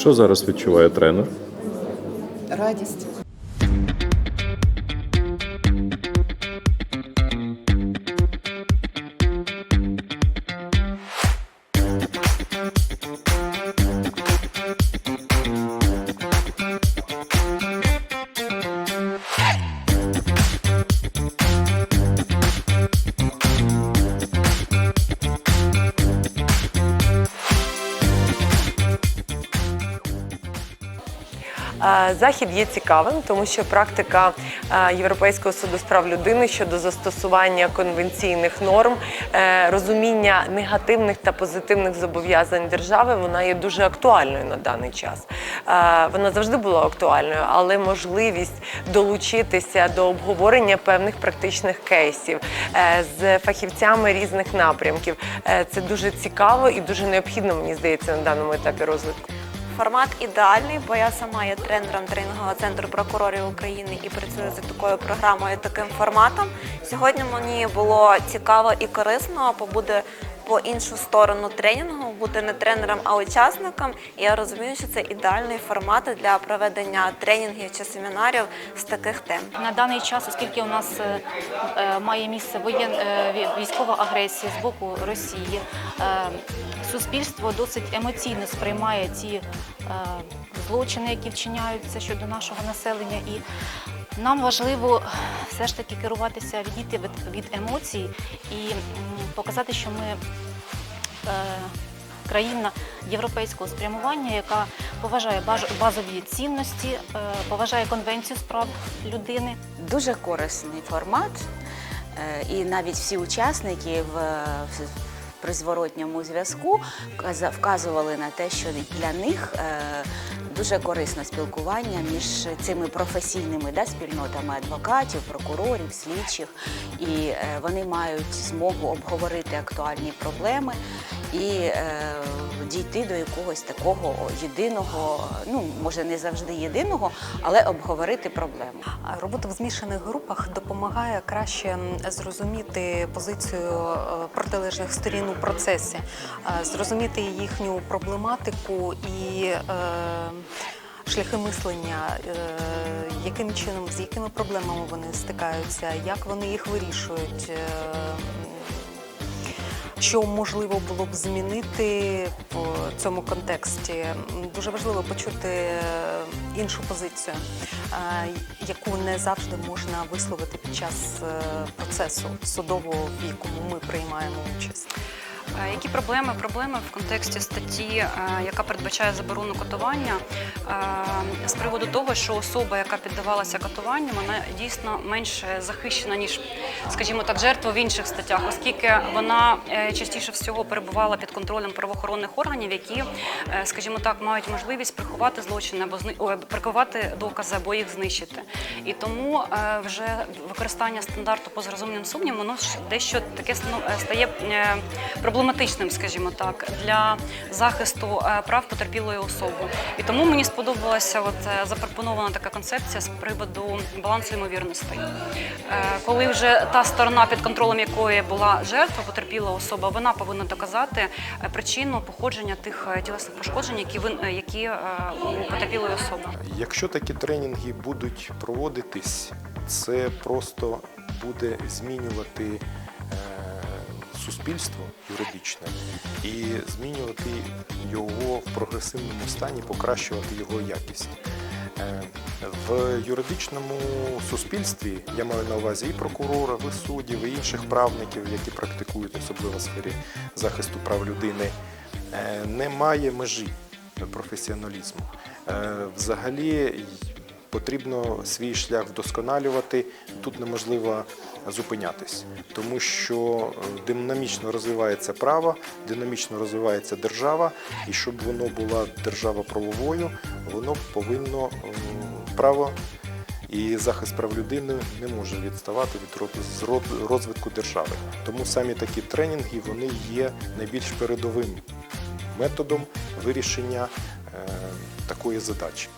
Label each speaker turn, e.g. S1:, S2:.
S1: Що зараз відчуває тренер?
S2: Радість.
S3: Захід є цікавим, тому що практика Європейського суду з прав людини щодо застосування конвенційних норм, е, розуміння негативних та позитивних зобов'язань держави, вона є дуже актуальною на даний час. Вона завжди була актуальною, але можливість долучитися до обговорення певних практичних кейсів е, з фахівцями різних напрямків е, це дуже цікаво і дуже необхідно, мені здається, на даному етапі розвитку.
S4: Формат ідеальний, бо я сама є тренером тренінгового центру прокурорів України і працюю за такою програмою, таким форматом. Сьогодні мені було цікаво і корисно побути по іншу сторону тренінгу, бути не тренером, а учасником. І я розумію, що це ідеальний формат для проведення тренінгів чи семінарів з таких тем.
S5: На даний час, оскільки у нас е, е, має місце воєн, е, військова агресія з боку Росії, суспільство досить емоційно сприймає е, злочини, які вчиняються щодо нашого населення. І нам важливо все ж таки керуватися, відійти від, від емоцій і показати, що ми е, країна європейського спрямування, яка поважає базові цінності, е, поважає конвенцію з прав людини.
S6: Дуже корисний формат, е, і навіть всі учасники в, в при зворотньому зв'язку вказували на те, що для них дуже корисне спілкування між цими професійними да, спільнотами адвокатів, прокурорів, слідчих, і е, вони мають змогу обговорити актуальні проблеми. І е, дійти до якогось такого єдиного, ну може не завжди єдиного, але обговорити проблему.
S7: Робота в змішаних групах допомагає краще зрозуміти позицію е, протилежних сторін у процесі, е, зрозуміти їхню проблематику і е, шляхи мислення, яким чином, з якими проблемами вони стикаються, як вони їх вирішують. Що можливо було б змінити в цьому контексті? Дуже важливо почути е, іншу позицію, е, яку не завжди можна висловити під час е, процесу судового, в якому ми приймаємо участь.
S8: Е, Які проблеми? Проблеми в контексті статті, е, яка передбачає заборону катування, е, з приводу того, що особа, яка піддавалася катуванню, вона дійсно менш захищена, ніж, скажімо так, жертва в інших статтях, оскільки вона частіше всього перебувала під контролем правоохоронних органів, які, скажімо так, мають можливість приховати злочини або зни- приховати докази або їх знищити. І тому вже використання стандарту поза розумним сумнівом, воно дещо таке стає е, проблематичним, скажімо так, для захисту е, прав потерпілої особи. І тому мені сподобалася от е, запропонована така концепція з приводу балансу ймовірностей. Е, Коли вже та сторона, під контролем якої була жертва, потерпіла особа, вона повинна доказати причину походження тих тілесних пошкоджень, які е, які у потерпілої особи.
S9: Якщо такі тренінги будуть проводитись, це просто буде змінювати суспільство юридичне і змінювати його в прогресивному стані, покращувати його якість. Е, В юридичному суспільстві я маю на увазі і прокурора, і суддів, і інших правників, які практикують особливо в сфері захисту прав людини, е, немає межі професіоналізму. Е, Взагалі потрібно свій шлях вдосконалювати. Тут неможливо зупинятись, тому що е, динамічно розвивається право, динамічно розвивається держава, і щоб воно була держава правовою, воно повинно право і захист прав людини не може відставати від розвитку держави. Тому самі такі тренінги вони є найбільш передовим методом вирішення е, такої задачі.